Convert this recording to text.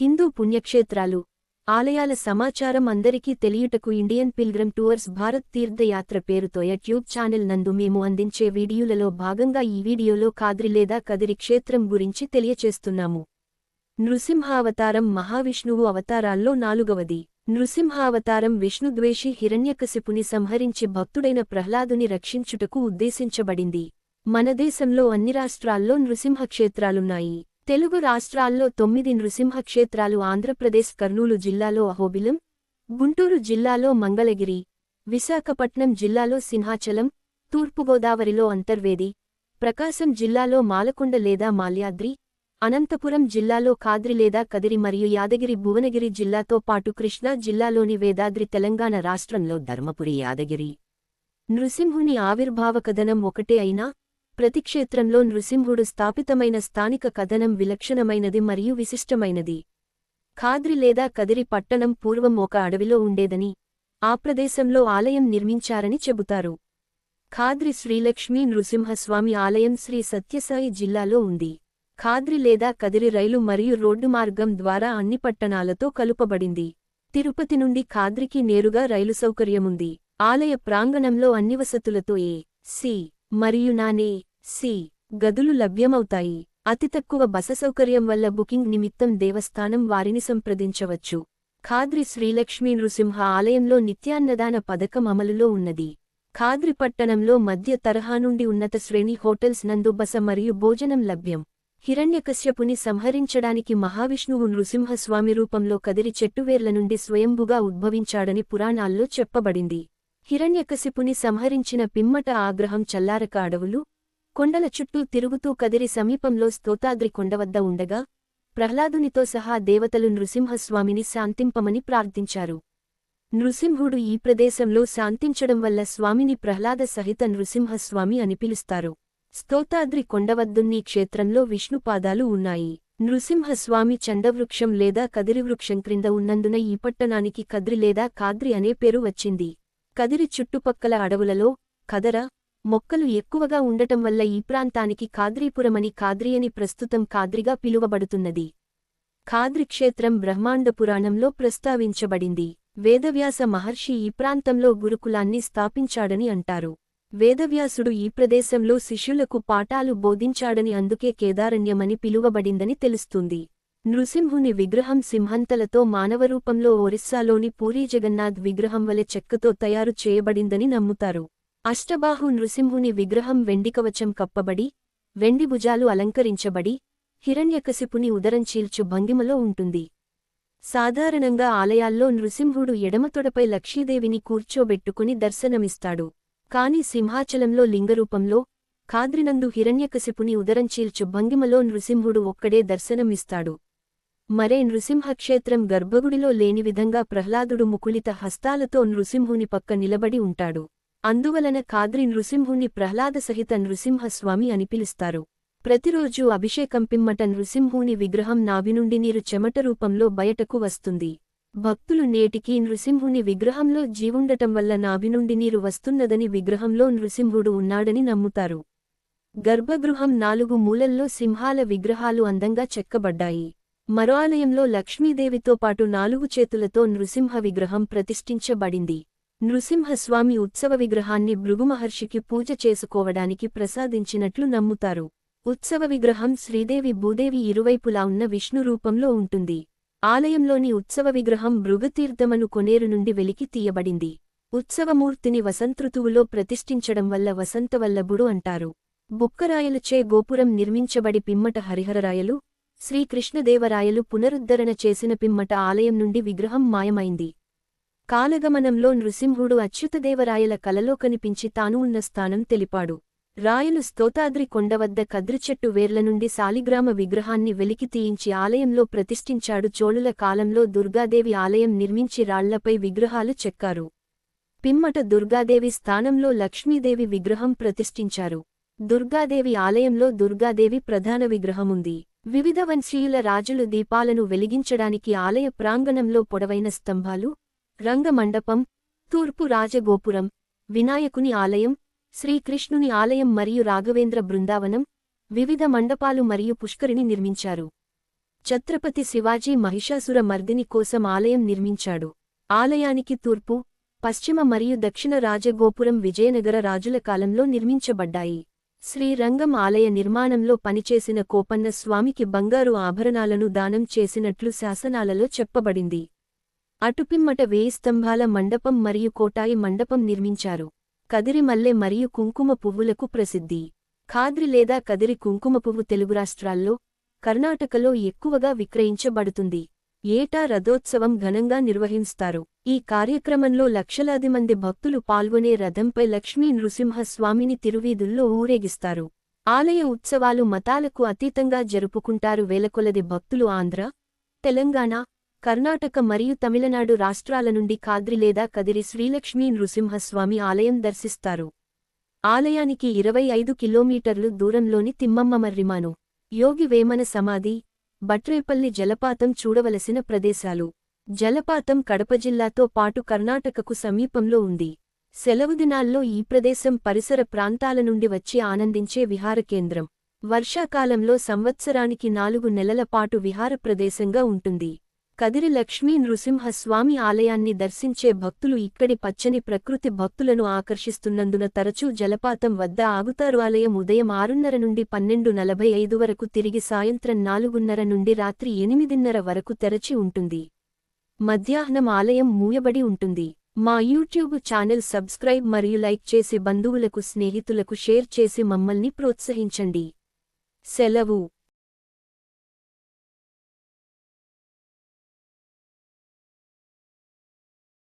హిందూ పుణ్యక్షేత్రాలు ఆలయాల సమాచారం అందరికీ తెలియుటకు ఇండియన్ పిల్గ్రమ్ టూర్స్ భారత్ తీర్థయాత్ర పేరుతో యూట్యూబ్ ఛానల్ నందు మేము అందించే వీడియోలలో భాగంగా ఈ వీడియోలో కాద్రి లేదా కదిరి క్షేత్రం గురించి తెలియచేస్తున్నాము. నృసింహావతారం మహావిష్ణువు అవతారాల్లో నాలుగవది. నృసింహావతారం విష్ణుద్వేషి హిరణ్యకశిపుని సంహరించి భక్తుడైన ప్రహ్లాదుని రక్షించుటకు ఉద్దేశించబడింది. మన దేశంలో అన్ని రాష్ట్రాల్లో నృసింహ క్షేత్రాలున్నాయి తెలుగు రాష్ట్రాల్లో తొమ్మిది నృసింహ క్షేత్రాలు ఆంధ్రప్రదేశ్ కర్నూలు జిల్లాలో అహోబిలం గుంటూరు జిల్లాలో మంగళగిరి విశాఖపట్నం జిల్లాలో సింహాచలం తూర్పుగోదావరిలో అంతర్వేది ప్రకాశం జిల్లాలో మాలకొండ లేదా మాల్యాద్రి అనంతపురం జిల్లాలో కాద్రి లేదా కదిరి మరియు యాదగిరి భువనగిరి జిల్లాతో పాటు కృష్ణా జిల్లాలోని వేదాద్రి తెలంగాణ రాష్ట్రంలో ధర్మపురి యాదగిరి. నృసింహుని ఆవిర్భావ కథనం ఒకటే అయినా ప్రతి క్షేత్రంలో నృసింహుడు స్థాపితమైన స్థానిక కథనం విలక్షణమైనది మరియు విశిష్టమైనది. ఖాద్రి లేదా కదిరి పట్టణం పూర్వం ఒక అడవిలో ఉండేదని ఆ ప్రదేశంలో ఆలయం నిర్మించారని చెబుతారు. ఖాద్రి శ్రీలక్ష్మీ నృసింహస్వామి ఆలయం శ్రీ సత్యసాయి జిల్లాలో ఉంది. ఖాద్రి లేదా కదిరి రైలు మరియు రోడ్డు మార్గం ద్వారా అన్ని పట్టణాలతో కలుపబడింది. తిరుపతి నుండి ఖాద్రికి నేరుగా రైలు సౌకర్యముంది. ఆలయ ప్రాంగణంలో అన్ని వసతులతో ఏ సి మరియు నానే సి. గదులు లభ్యమవుతాయి. అతి తక్కువ బస సౌకర్యం వల్ల బుకింగ్ నిమిత్తం దేవస్థానం వారిని సంప్రదించవచ్చు. ఖాద్రి శ్రీలక్ష్మీ నృసింహ ఆలయంలో నిత్యాన్నదాన పథకం అమలులో ఉన్నది. ఖాద్రి పట్టణంలో మధ్య తరహా నుండి ఉన్నత శ్రేణి హోటల్స్ నందు బస మరియు భోజనం లభ్యం. హిరణ్యకశ్యపుని సంహరించడానికి మహావిష్ణువు నృసింహస్వామి రూపంలో కదిరి చెట్టువేర్ల నుండి స్వయంభుగా ఉద్భవించాడని పురాణాల్లో చెప్పబడింది. హిరణ్యకశిపుని సంహరించిన పిమ్మట ఆగ్రహం చల్లారక అడవులు కొండల చుట్టూ తిరుగుతూ కదిరి సమీపంలో స్తోతాద్రి కొండవద్ద ఉండగా ప్రహ్లాదునితో సహా దేవతలు నృసింహస్వామిని శాంతింపమని ప్రార్థించారు. నృసింహుడు ఈ ప్రదేశంలో శాంతించడం వల్ల స్వామిని ప్రహ్లాద సహిత నృసింహస్వామి అని పిలుస్తారు. స్తోతాద్రి కొండవద్దున్నీ క్షేత్రంలో విష్ణుపాదాలు ఉన్నాయి. నృసింహస్వామి చండవృక్షం లేదా కదిరివృక్షం క్రింద ఉన్నందున ఈ పట్టణానికి కద్రి లేదా కాద్రి అనే పేరు వచ్చింది. కదిరి చుట్టుపక్కల అడవులలో కదర మొక్కలు ఎక్కువగా ఉండటం వల్ల ఈ ప్రాంతానికి కాద్రీపురమని కాద్రియని ప్రస్తుతం కాద్రిగా పిలువబడుతున్నది. ఖాద్రిక్షేత్రం బ్రహ్మాండ పురాణంలో ప్రస్తావించబడింది. వేదవ్యాస మహర్షి ఈ ప్రాంతంలో గురుకులాన్ని స్థాపించాడని అంటారు. వేదవ్యాసుడు ఈ ప్రదేశంలో శిష్యులకు పాఠాలు బోధించాడని అందుకే కేదారణ్యమని పిలువబడిందని తెలుస్తుంది. నృసింహుని విగ్రహం సింహంతలతో మానవరూపంలో ఒరిస్సాలోని పూరీ జగన్నాథ్ విగ్రహం వలె చెక్కతో తయారు చేయబడిందని నమ్ముతారు. అష్టబాహు నృసింహుని విగ్రహం వెండికవచం కప్పబడి వెండి భుజాలు అలంకరించబడి హిరణ్యకశిపుని ఉదరం చీల్చు భంగిమలో ఉంటుంది. సాధారణంగా ఆలయాల్లో నృసింహుడు ఎడమతొడపై లక్ష్మీదేవిని కూర్చోబెట్టుకుని దర్శనమిస్తాడు. కాని సింహాచలంలో లింగరూపంలో ఖాద్రినందు హిరణ్యకశిపుని ఉదరం చీల్చు భంగిమలో నృసింహుడు ఒక్కడే దర్శనమిస్తాడు. మరే నృసింహక్షేత్రం గర్భగుడిలో లేని విధంగా ప్రహ్లాదుడు ముకుళిత హస్తాలతో నృసింహుని పక్క నిలబడి ఉంటాడు. అందువలన కాద్రి నృసింహుణ్ణి ప్రహ్లాద సహిత నృసింహస్వామి అని పిలుస్తారు. ప్రతిరోజూ అభిషేకంపిమ్మట నృసింహుని విగ్రహం నాభి నుండి నీరు చెమట రూపంలో బయటకు వస్తుంది. భక్తులు నేటికీ నృసింహుని విగ్రహంలో జీవుండటం వల్ల నాభి నుండి నీరు వస్తున్నదని విగ్రహంలో నృసింహుడు ఉన్నాడని నమ్ముతారు. గర్భగృహం నాలుగు మూలల్లో సింహాల విగ్రహాలు అందంగా చెక్కబడ్డాయి. మరో ఆలయంలో లక్ష్మీదేవితో పాటు నాలుగు చేతులతో నృసింహ విగ్రహం ప్రతిష్ఠించబడింది. నృసింహస్వామి ఉత్సవ విగ్రహాన్ని భృగుమహర్షికి పూజ చేసుకోవడానికి ప్రసాదించినట్లు నమ్ముతారు. ఉత్సవ విగ్రహం శ్రీదేవి భూదేవి ఇరువైపులా ఉన్న విష్ణు రూపంలో ఉంటుంది. ఆలయంలోని ఉత్సవ విగ్రహం భృగుతీర్థమను కొనేరు నుండి వెలికి తీయబడింది. ఉత్సవమూర్తిని వసంతృతువులో ప్రతిష్ఠించడం వల్ల వసంతవల్లభుడు అంటారు. బుక్కరాయలుచే గోపురం నిర్మించబడి పిమ్మట హరిహరరాయలు శ్రీకృష్ణదేవరాయలు పునరుద్ధరణ చేసిన పిమ్మట ఆలయం నుండి విగ్రహం మాయమైంది. కాలగమనంలో నృసింహుడు అచ్యుతదేవరాయల కలలో కనిపించి తాను ఉన్న స్థానం తెలిపాడు. రాయలు స్తోతాద్రి కొండవద్ద కద్రిచెట్టు వేర్ల నుండి సాలిగ్రామ విగ్రహాన్ని వెలికి తీయించి ఆలయంలో ప్రతిష్ఠించాడు. చోళుల కాలంలో దుర్గాదేవి ఆలయం నిర్మించి రాళ్ళపై విగ్రహాలు చెక్కారు. పిమ్మట దుర్గాదేవి స్థానంలో లక్ష్మీదేవి విగ్రహం ప్రతిష్ఠించారు. దుర్గాదేవి ఆలయంలో దుర్గాదేవి ప్రధాన విగ్రహముంది. వివిధ వంశీయుల రాజులు దీపాలను వెలిగించడానికి ఆలయ ప్రాంగణంలో పొడవైన స్తంభాలు రంగమండపం తూర్పు రాజగోపురం వినాయకుని ఆలయం శ్రీకృష్ణుని ఆలయం మరియు రాఘవేంద్ర బృందావనం వివిధ మండపాలు మరియు పుష్కరిని నిర్మించారు. ఛత్రపతి శివాజీ మహిషాసుర మర్దిని కోసం ఆలయం నిర్మించాడు. ఆలయానికి తూర్పు పశ్చిమ మరియు దక్షిణ రాజగోపురం విజయనగర రాజుల కాలంలో నిర్మించబడ్డాయి. శ్రీరంగం ఆలయ నిర్మాణంలో పనిచేసిన కోపన్న స్వామికి బంగారు ఆభరణాలను దానం చేసినట్లు శాసనాలలో చెప్పబడింది. అటుపిమ్మట వేయి స్తంభాల మండపం మరియు కోటాయి మండపం నిర్మించారు. కదిరి మల్లె మరియు కుంకుమ పువ్వులకు ప్రసిద్ధి. ఖాద్రి లేదా కదిరి కుంకుమ పువ్వు తెలుగు రాష్ట్రాల్లో కర్ణాటకలో ఎక్కువగా విక్రయించబడుతుంది. ఏటా రథోత్సవం ఘనంగా నిర్వహిస్తారు. ఈ కార్యక్రమంలో లక్షలాది మంది భక్తులు పాల్గొనే రథంపై లక్ష్మీ నృసింహస్వామిని తిరువీధుల్లో ఊరేగిస్తారు. ఆలయ ఉత్సవాలు మతాలకు అతీతంగా జరుపుకుంటారు వేలకొలది భక్తులు ఆంధ్ర తెలంగాణ కర్ణాటక మరియు తమిళనాడు రాష్ట్రాల నుండి కాద్రి లేదా కదిరి శ్రీలక్ష్మీ నృసింహస్వామి ఆలయం దర్శిస్తారు. ఆలయానికి ఇరవై ఐదు కిలోమీటర్లు దూరంలోని తిమ్మమ్మమర్రిమాను యోగి వేమన సమాధి బట్రేపల్లి జలపాతం చూడవలసిన ప్రదేశాలు. జలపాతం కడప జిల్లాతో పాటు కర్ణాటకకు సమీపంలో ఉంది. సెలవు దినాల్లో ఈ ప్రదేశం పరిసర ప్రాంతాల నుండి వచ్చి ఆనందించే విహార కేంద్రం. వర్షాకాలంలో సంవత్సరానికి నాలుగు నెలల పాటు విహార ప్రదేశంగా ఉంటుంది. కదిరి లక్ష్మీ నృసింహస్వామి ఆలయాన్ని దర్శించే భక్తులు ఇక్కడి పచ్చని ప్రకృతి భక్తులను ఆకర్షిస్తున్నందున తరచూ జలపాతం వద్ద ఆగుతారు. ఆలయం ఉదయం ఆరున్నర నుండి పన్నెండు నలభై ఐదు వరకు తిరిగి సాయంత్రం నాలుగున్నర నుండి రాత్రి ఎనిమిదిన్నర వరకు తెరచి ఉంటుంది. మధ్యాహ్నం ఆలయం మూయబడి ఉంటుంది. మా యూట్యూబ్ ఛానల్ సబ్స్క్రైబ్ మరియు లైక్ చేసి బంధువులకు స్నేహితులకు షేర్ చేసి మమ్మల్ని ప్రోత్సహించండి. సెలవు.